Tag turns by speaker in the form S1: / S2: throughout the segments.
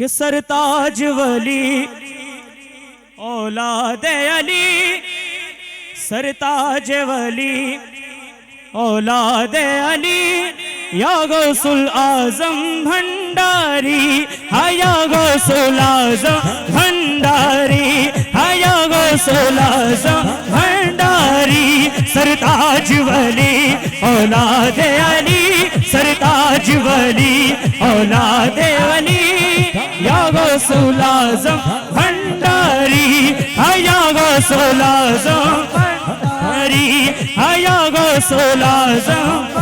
S1: कि सरताज वली औलाद अली। सरताज वली औलाद अली। या गौसुल आजम भंडारी हया गौसुल आजम भंडारी हया गौसुल आजम भंडारी। सरताज वली औलाद अली। सरताज वली औलाद अली। या गौसुल आज़म भंडारी हया गौसुल आज़म भंडारी हया गौसुल आज़म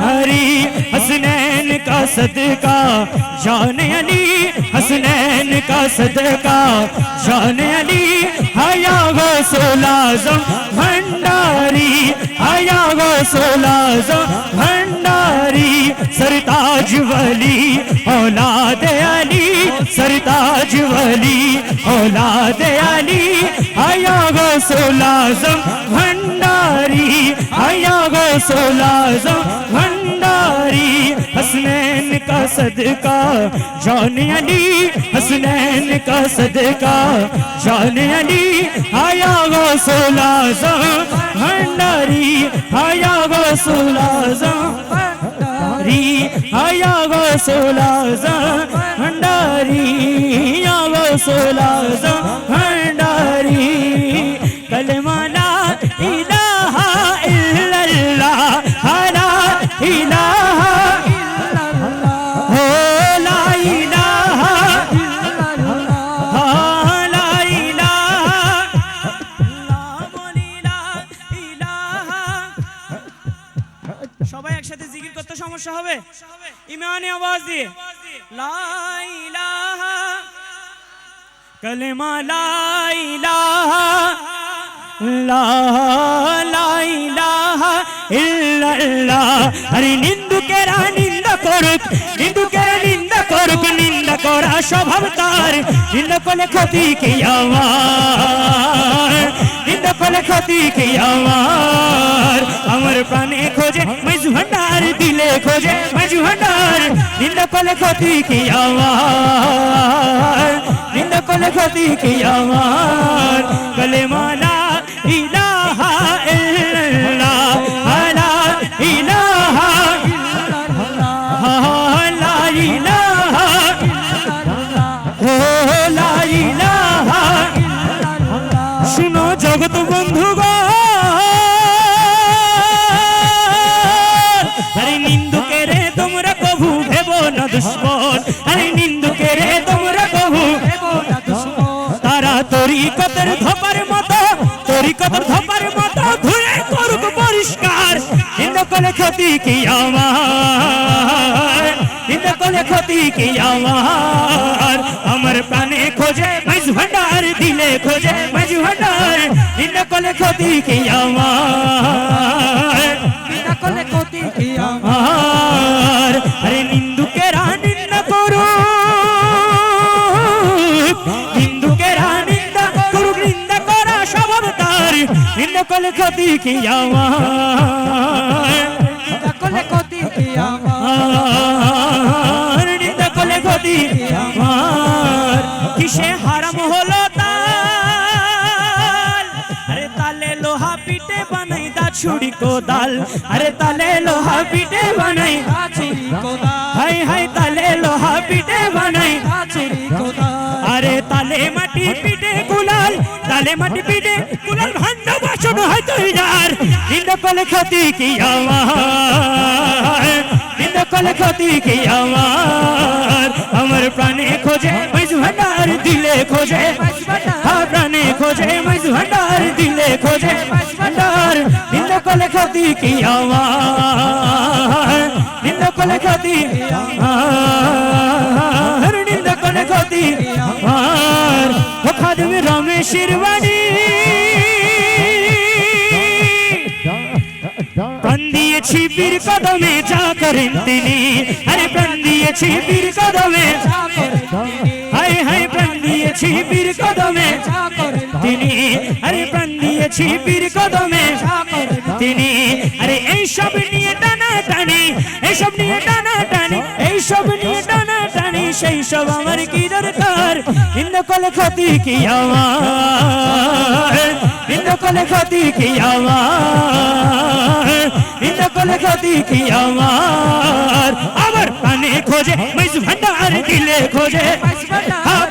S1: हरी हसनैन का सदका, शान अली हसनैन का सदका, शान अली हया गो सोलाजम भंडारी हया गो सोलाजम भंडारी सरताज वली, औलाद अली सरताज वली, औलाद अली हया गो सोलाजम भंडारी गो सोलाजम भंडारी, हसनैन का सदका। जान अली, हसनैन का सदका। जान अली, आया गो सोलाजम भंडारी, आया गो सोलाजम भंडारी, आया गो सोलाजम भंडारी, आया गो सोलाजम भंडारी। कलमाला সমস্যা হবে? ইমানে আওয়াজ দিয়ে। কলেমা, লা ইলাহা লা লা ইলাহা ইল্লাল্লাহ। আরে নিন্দুকেরা নিন্দা করুক, নিন্দুকেরা নিন্দা করুক, নিন্দা করা স্বভাব তার। নিন্দা করলে ক্ষতি কি আমার? নিন্দা করলে ক্ষতি কি আমার? আমার প্রাণে খোঁজে মেজু ভান্ডার দিলে খোঁজে মেজু ভান্ডার নিন্দা করলে ক্ষতি কি আমার? নিন্দা করলে ক্ষতি কি আমার? কলে মালা ইলাহা তরিকতের ধপার মতো, তরিকতের ধপার মতো ধুয়ে করুক পরিষ্কার। নিন্দা করলে ক্ষতি কি আমার? নিন্দা করলে ক্ষতি কি আমার? আমার প্রাণে খোঁজে মাইজ ভান্ডার, দিলে খোঁজে মাইজ ভান্ডার। নিন্দা ক্ষতি কি আমার?
S2: করলে কি আমার বিনা করলে ক্ষতি কি আমার?
S1: নিন্দা করলে ক্ষতি কি আমার কিসে হারাম হলো তাল আরে তালে লোহা পিটে বানাই দা ছুরি কোদাল আরে তালে লোহা পিটে বানাই
S2: হাতুড়ি কোদাল,
S1: হাই হাই তালে লোহা পিটে বানাই
S2: হাতুড়ি কোদাল।
S1: আরে তালে মাটি পিটে গুলাল তালে মাটি পিটে বাসন হয় তৈরার নিন্দ কলে ক্ষতি কি আমার? নিন্দ কলে ক্ষতি কি আমার? আমার প্রাণে খোঁজে মাইজ ভান্ডার দিলে খোঁজে। হ্যাঁ প্রাণে খোঁজে মাইজ ভান্ডার দিলে খোঁজে। ভান্ডার নিন্দ কলে ক্ষতি কি আমার? নিন্দ কলে ক্ষতি আমার? নিন্দ কলে ক্ষতি আমার? ও খাদম রমেশের বাণী দিয়েছি বীর কদমে যা করেন তিনি। আরে প্রাণ দিয়েছি বীর কদমে হাই হাই প্রাণ দিয়েছি বীর কদমে তিনি। আরে প্রাণ দিয়েছি বীর কদমে তিনি। আরে এইসব নিয়ে টানা টানি এইসব নিয়ে টানা টানি এইসব নিয়ে টানি সেই সব আমার কি দরকার? নিন্দ কলে ক্ষতি কি আমার? নিন্দ কলে ক্ষতি কি আমার? নিন্দ কলে ক্ষতি কি আমার? আবার প্রাণে খোঁজে মেজু ভান্ডার দিলে খোঁজে।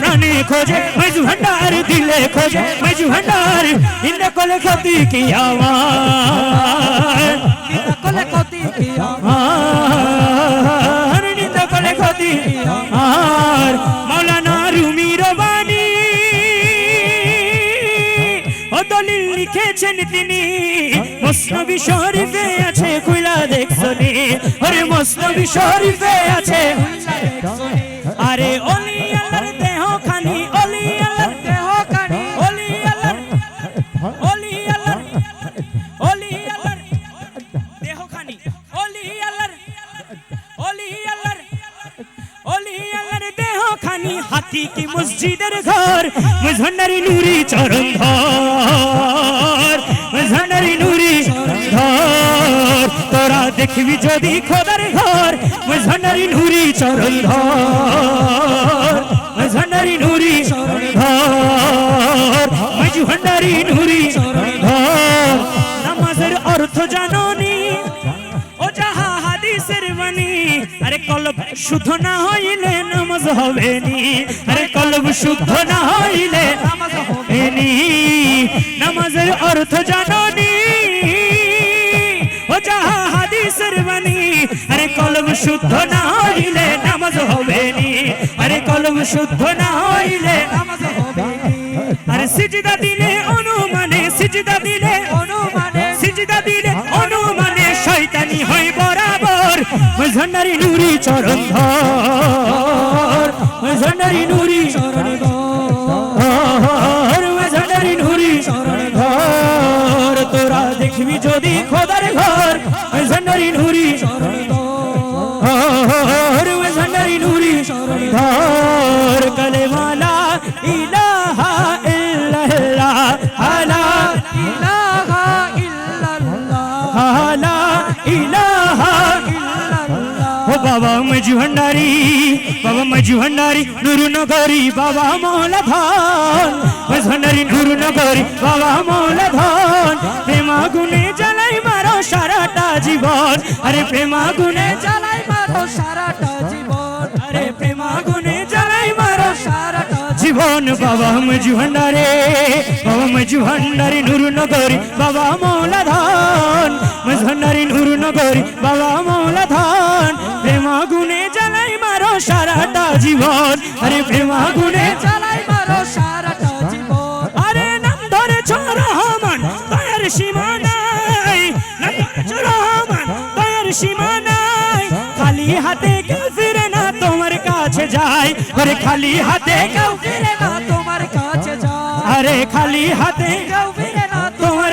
S1: প্রাণে খোঁজে মেজু ভান্ডার দিলে খোঁজে। মেজু ভান্ডার নিন্দ কলে ক্ষতি কি আমার?
S2: কলে কতি কি
S1: ক্ষতি আর মৌলানা রুমির বাণী। ও দলিল লিখেছেন তিনি। মসনবি শরীফে আছে খুলা দেখছনি? আরে মসনবি শরীফে আছে আরে অলি দেহ হাতি কি মসজিদের ঘর? মুজন্নারি নুরি চরণ ধর। মুজন্নারি নুরি ধর। তোরা দেখবি যদি খোদার ঘর মুজন্নারি নুরি চরণ ধর। মুজন্নারি নুরি ধর। মুজন্নারি নুরি ধর। নামাজের অর্থ জাননি ও কলব শুদ্ধ না হইলে নামাজ হবে নি আরে কলব শুদ্ধ না হইলে নামাজ হবে নি নামাজের অর্থ ও যাহা হাদিসের বাণী। আরে কলব শুদ্ধ না হইলে নামাজ হবে নি আরে কলব শুদ্ধ না হইলে
S2: নামাজ হবে
S1: আরে সিজদা দিলে অনুমানে, সিজদা দিলে বরাবর মজন্নারি নুরি চরণ ধর মজন্নারি নুরি
S2: চরণ
S1: ধর মজন্নারি নুরি চরণ ধর তোরা দেখবি যদি খোদার ঘর মজন্নারি নুরি
S2: চরণ
S1: ধর মজন্নারি নুরি চরণ ধর কলেমালা মজু ভান্ডারি বাবা মজু ভান্ডারি নুরু নগরী বাবা মৌলা ধন মজু ভান্ডারি নুরু নগরী বাবা মৌলা ধন প্রেমা গুনে জ্বালাই মারো সারাটা জীবন। আরে প্রেমা গুনে
S2: জ্বালাই মারো সারাটা জীবন।
S1: আরে প্রেমা গুনে জ্বালাই মারো
S2: সারাটা
S1: জীবন। বাবা মজু ভান্ডারে বাবা মজু ভান্ডারি নুরু নগরী বাবা মৌলা ধন মজু ভান্ডারি নুরু জীবন। আরে প্রেমা গুনে
S2: জ্বালাই মারো সারাটা জীবন।
S1: আরে নাম ধরেছ রহমান, দয়ার সীমা নাই নাম ধরেছ রহমান, দয়ার সীমা নাই খালি হাতে কেউ ফিরে না তোমার কাছে যায়। আরে খালি হাতে কেউ
S2: ফিরে না তোমার কাছে যায়।
S1: আরে খালি হাতে
S2: কেউ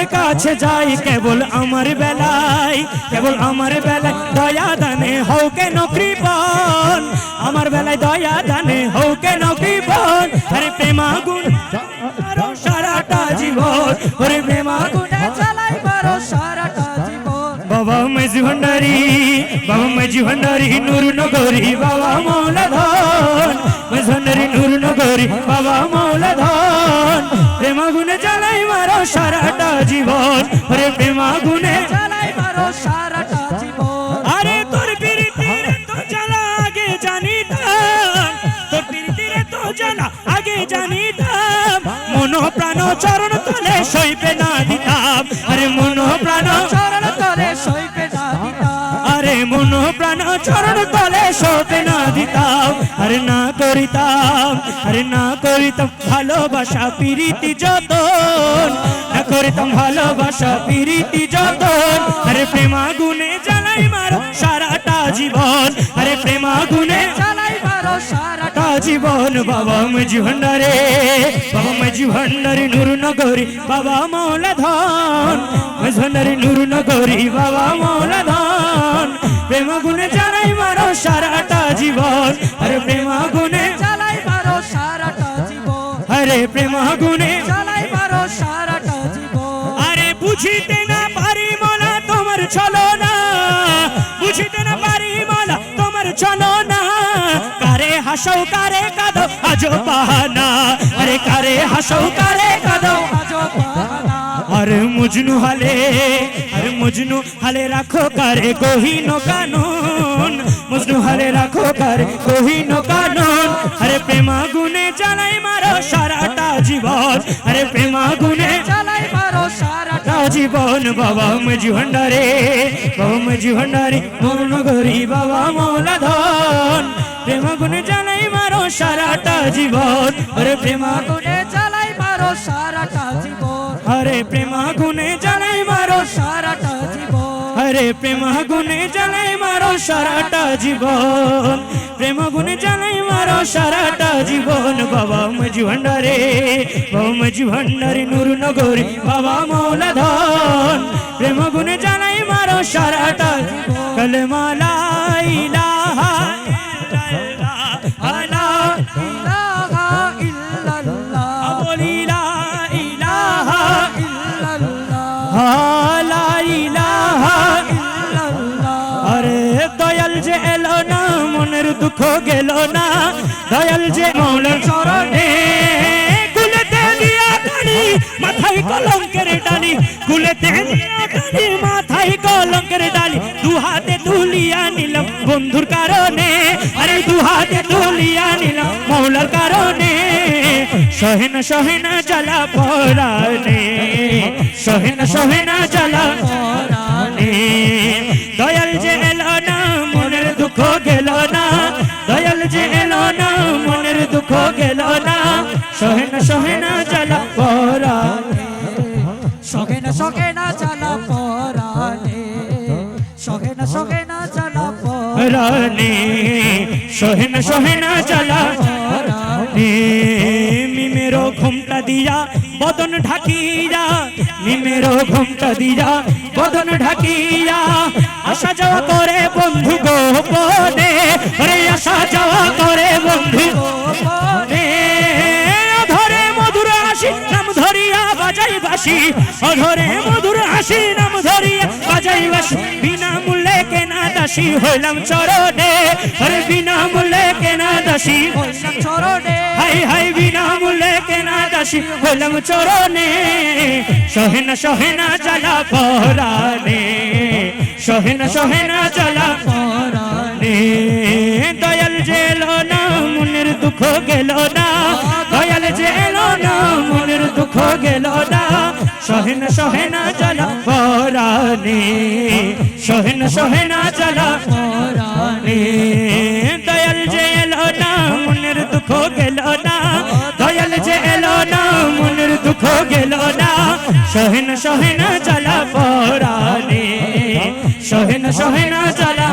S1: কাছে যাই কেবল আমার বেলায় কেবল আমার বেলায় দয়া দানে হও কেন কৃপন আমার বেলায় দয়া দানে হও কেন কৃপন আরে প্রেমা গুণ সারাটা জীবন ওরে প্রেমা গুণ।
S2: গুনে জ্বালাই সারাটা
S1: বাবা মেজি ভান্ডারি বাবা মেজি ভান্ডারি নুর নগরী বাবা মৌলা ধন মেজি ভান্ডারি নুর নগরী বাবা মৌলা সারাটা জীবন। রে প্রেমা গুনে
S2: জ্বালাই মারো সারাটা জীবন।
S1: আরে তোর পিরিতির তো জ্বালা আগে জানিতাম। তোর পিরিতির তো জ্বালা আগে জানিতাম। মন প্রাণ চরণ তলে সইবে না দিতাম আরে মন
S2: চরণ তলে
S1: শোতে না দিতাম, আরে না করিতাম, আরে না করিতাম ভালোবাসা, প্রীতি, যতন। না করিতাম ভালোবাসা, প্রীতি, যতন। আরে প্রেমা গুনে জ্বালাই মারো সারাটা জীবন। আরে প্রেমা গুনে
S2: জ্বালাই মারো সারাটা
S1: জীবন। বাবা মজি ভান্ডারে, বাবা মজি ভান্ডারি নুর নগরী, বাবা মৌলা ধন ভান্ডারি নুর নগরী, বাবা মৌলা ধন প্রেম মারো সারাটা জীবন। আরে প্রেম গুণে।
S2: জ্বালাই মারো সারাটা জীবন।
S1: আরে প্রেম গুণে।
S2: জ্বালাই মারো সারাটা জীবন।
S1: আরে বুঝিতে না পারি মলা তোমার চলো না বুঝিতে না পারি মলা তোমার চলো না কারে হাসাও আরে হাসৌ কারে কাঁদো
S2: আজো বাহানা
S1: আরে মজনু হালে আরে মজনু হালে রাখো কারে গহীন কানুন। হালে রাখো কারে গহীন কানুন। আরে প্রেমা গুনে জানাই মারো সারাটা জীবন। আরে প্রেমা গুনে
S2: চালাই মারো সারাটা
S1: সারা জীবন। বাবা মজি ভণ্ডারে বাবা মজি ভণ্ডারে মৌনগরী বাবা মৌলা ধন প্রেমা গুনে জানাই মারো সারাটা জীবন। আরে প্রেমা
S2: গুনে চালাই মারো সারাটা জীবন।
S1: আরে প্রেমা গুনে আরে প্রেম গুনে জ্বালাই মারো সারাটা জীবন। প্রেম গুনে জ্বালাই মারো সারাটা জীবন। বাবা মজি ভান্ডারে, বাবা মজি ভান্ডারে নূর নগরী, বাবা মৌলা ধন প্রেম গুনে জ্বালাই মারো সারাটা কলমালা মনের দুঃখ গেল না। দয়াল যে মৌলার চরণে কুলেতে দিয়া টানি, মাথায় কলঙ্কের ডালি কুলেতে মাথায় কলঙ্কের ডালি দু হাতে তুলিয়া নিলাম বন্ধুর কারণে। আরে দু হাতে তুলিয়া নিলাম মৌলার কারণে। সহেনা সহেনা জ্বালা পরানে সহেনা সহেনা জ্বালা পরানে দুঃখ গেল না। সহেনা সহেনা জ্বালা পরানে
S2: শখে না শখে না চালা পরানে শখে না শখে না চালা
S1: রানে সহেনা সহেনা জ্বালা
S2: পরানে
S1: মিমেরো ঘুমটা দিয়া বদন ঢাকিয়া। মিমেরো ঘুমটা দিয়া বদন ঢাকিয়া। আসা যাওয়া করে বন্ধু গোপনে। আসা যাওয়া করে বন্ধু বাসি অধরে মধুর হাসি নাম ধরিয়া বাজাই বাসি বিনা মূল্যে কেনা দাসী হইলাম চরণে। আরে বিনা মূল্যে কেনা দাসী
S2: হইলাম চরণে।
S1: হাই হাই বিনা মূল্যে কেনা দাসী হইলাম চরণে। সহেনা সহেনা জ্বালা পরানে সহেনা সহেনা জ্বালা পরানে দয়াল জেলো দুঃখ গেল না, দয়াল জেলো না, মনের দুঃখ গেল না। সহেনা সহেনা জ্বালা পরানে সহেনা সহেনা জ্বালা পরানে দয়াল জেলো না, মনের দুঃখ গেল না। দয়াল যে এলো না, মনের দুঃখ গেল না। সহেন সহেন জ্বালা পরানে সহেন সহেন জ্বালা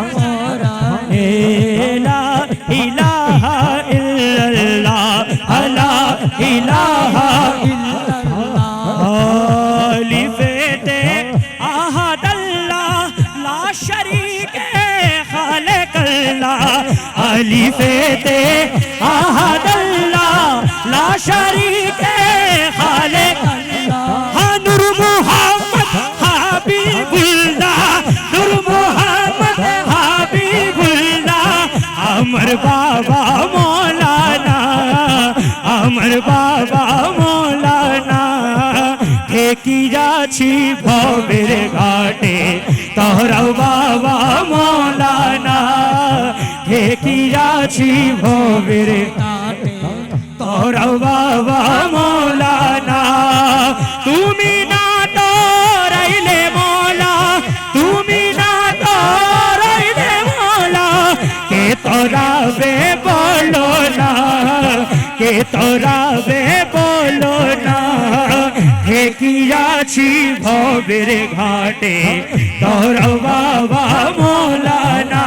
S1: যাচ্ছি ভবের ঘাটে। তোরাও বাবা মৌলানা ঠেকি যাচ্ছি ভবের ঘাটে। তোরাও বাবা মৌলানা তুমি না তোরাইলে মৌলা, তুমি না তোরাইলে মৌলা, কে তোরাবে বলো না, কে তোরাবে বলো না। ঠেকিয়াছি ভবের ঘাটে। তোর বাবা মোলানা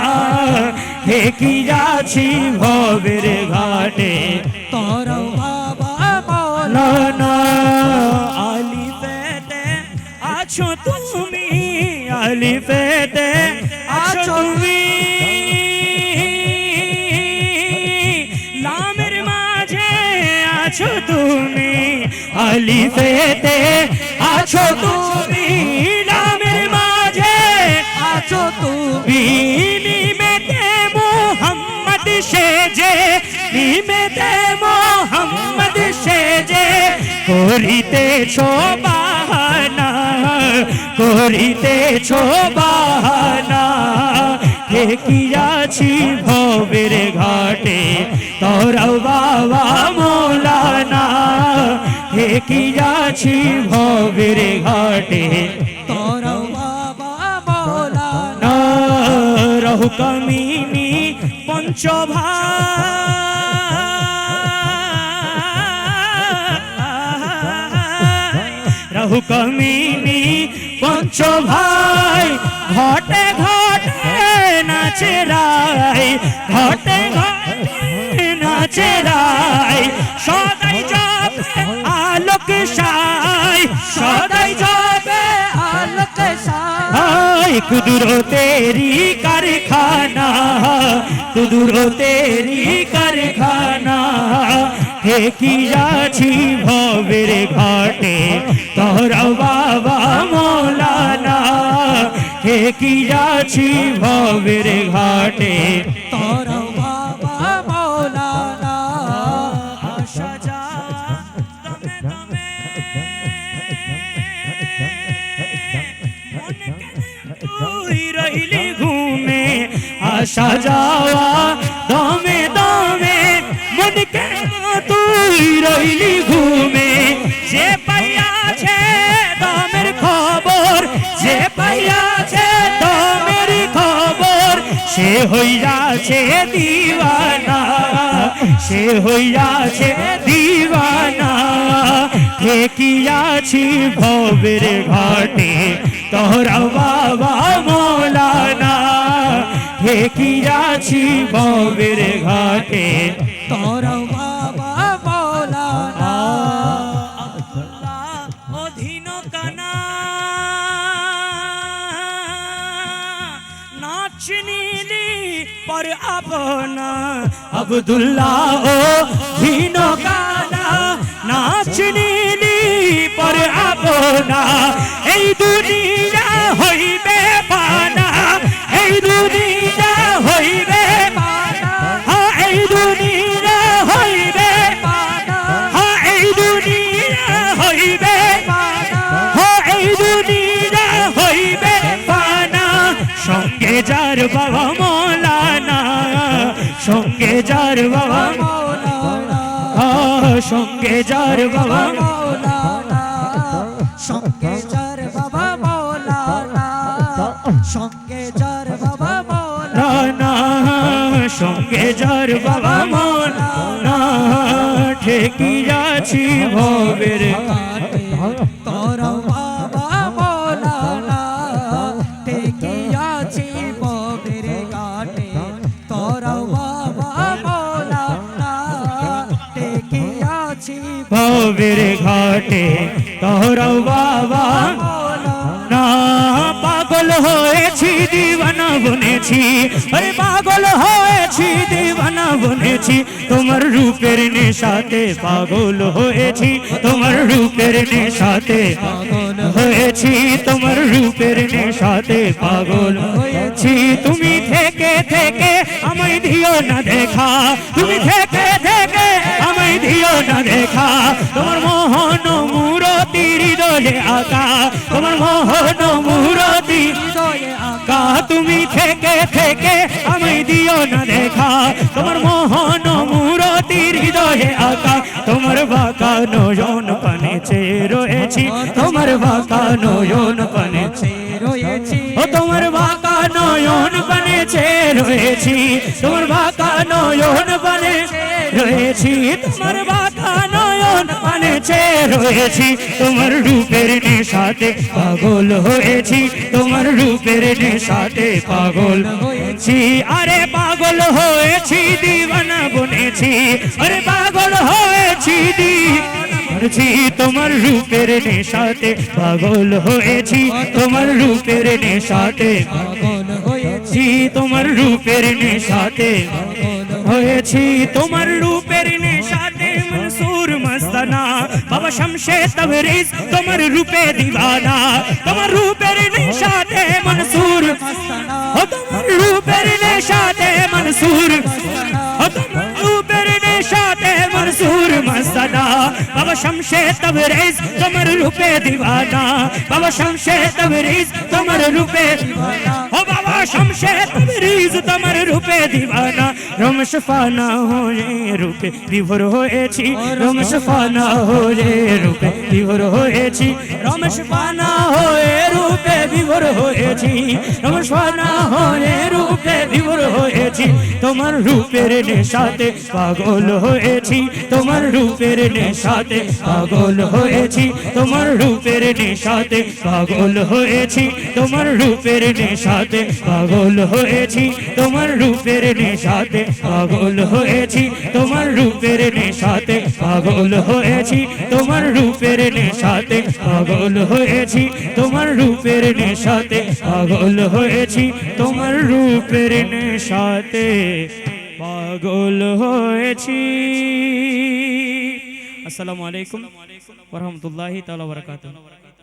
S1: ঠেকিয়াছি ভবের ঘাটে।
S2: তোর বাবা মৌলা
S1: লানা আলিফেতে আছো তুমি, আলিফেতে আছো আলিফেতে আছো তুমি লামের মাঝে
S2: আছো তুমি
S1: নিমেতে মোহাম্মদ সেজে নিমেতে মোহাম্মদ সেজে করিতেছ বাহানা করিতেছ বাহানা দেখিয়াছি ভবের ঘাটে তোরা বাবা মোলানা দেখিয়াছি ভবের ঘাটে।
S2: তোর
S1: রহু কমিনি পঞ্চভা রহু কমিনি পঞ্চ ভাই ঘটে ঘটে নাচে রাই ঘটে ঘটে নাচে রাই সদাই আলোক সাই সদাই যাবে
S2: আলোক
S1: সাই কুদুরো তেরি কারখানা কুদুরো তেরি কারখানা। হে কি যাচ্ছি ভবের ঘাটে তোর বাবা মৌলানা। হে কি যাচ্ছি ভবের ঘাটে
S2: তোর
S1: আসা যাওয়া দমে দমে, মন কেন তুই রইলি ঘুমে? যে পাইয়াছে দমের খবর, যে পাইয়াছে দমের খবর, সে হইয়াছে দিওয়ানা, সে হইয়াছে দিওয়ানা। ঠেকিয়াছি ভবের ঘাটে, তোরা বাবা মৌলানা। ঠেকিয়াছি ভবের ঘাটে?
S2: তোর বাবা মৌলানা
S1: অধীন কানা। নাচ নীলি পর আপনা। আবদুল্লাহ ও ধীন কানা। নাচ নীলি পর আপনা। এই দুনিয়া হইবে বাবা মৌলানা সঙ্গে যার বাবা সঙ্গে যার বাবা
S2: সঙ্গে যার বাবা মৌলানা সঙ্গে যার বাবা মৌলানা
S1: সঙ্গে যার বাবা মৌলানা ঠেকিয়াছি ভবের
S2: কাটে
S1: ভবের ঘাটে। তোর বাবা, না, পাগল হয়েছি দিবানা বনেছি। আরে পাগল হয়েছি দিবানা বনেছি। তোমার রূপের নেশাতে পাগল হয়েছি। তোমার রূপের নেশাতে হয়েছি। তোমার রূপের নেশাতে পাগল হয়েছি। তুমি থেকে থেকে আমায় দিও না দেখা। তুমি থেকে দিও দেখা। তোমার মোহন মূরতি হৃদয়ে আকা। তোমার মোহন মূরতি
S2: আঁকা।
S1: তুমি থেকে থেকে আমায় দিও না দেখা। তোমার মোহন মূরতি হৃদয়ে আকা। তোমার বাঁকা নয়ন পানে রয়েছি। তোমার বাঁকা নয়ন পানে
S2: রয়েছি।
S1: ও তোমার বাঁকা নয়ন পানে রয়েছি। তোমার বাঁকা নয়ন পানে রয়েছি, তোমার বাঁকা নয়ন পানে রয়েছি। তোমার রূপের নেশাতে পাগল হয়েছি, তোমার রূপের নেশাতে পাগল হয়েছি। আরে পাগল হয়েছি দিবানা বনেছি। আরে পাগল হয়েছি দিবানা তোমার রূপের নেশাতে পাগল হয়েছি, তোমার রূপের নেশাতে
S2: পাগল হয়েছি।
S1: তোমার রূপের নেশাতে হয়েছি তোমার রূপের নেশাতে মনসুর মস্তানা। বাবা শমশে তবরিজ, তোমার রূপে দিবানা। তোমার রূপের নেশাতে মনসুর
S2: মস্তানা।
S1: তোমার রূপের নেশাতে মনসুর মস্তানা। শামশে তবরেজ তোমার রূপে দিওয়ানা বাবা শামশে তবরেজ তোমার রূপে ও বাবা শামশে তবরেজ তোমার রূপে দিওয়ানা রমশ ফানা হয়ে রূপে বিভোর হয়েছি। রমশ ফানা হয়ে রূপে বিভোর হয়েছি। রমেশ ফানা হয়ে রূপে বিভোর হয়েছি। রমেশ ফানা হয়ে রূপে বিভোর হয়েছি। তোমার রূপের নেশাতে পাগল হয়েছি, তোমার রূপের নেশাতে পাগল হয়েছি, তোমার রূপের নেশাতে পাগল হয়েছি, তোমার রূপের নেশাতে পাগল হয়েছি, তোমার রূপের নেশাতে পাগল হয়েছি, তোমার রূপের নেশাতে পাগল হয়েছি, তোমার রূপের নেশাতে পাগল হয়েছি, তোমার রূপের নেশাতে পাগল হয়েছি, তোমার রূপের নেশাতে পাগল হয়েছি। আসসালামু আলাইকুম রহমতুল্লাহি তালা বরকাত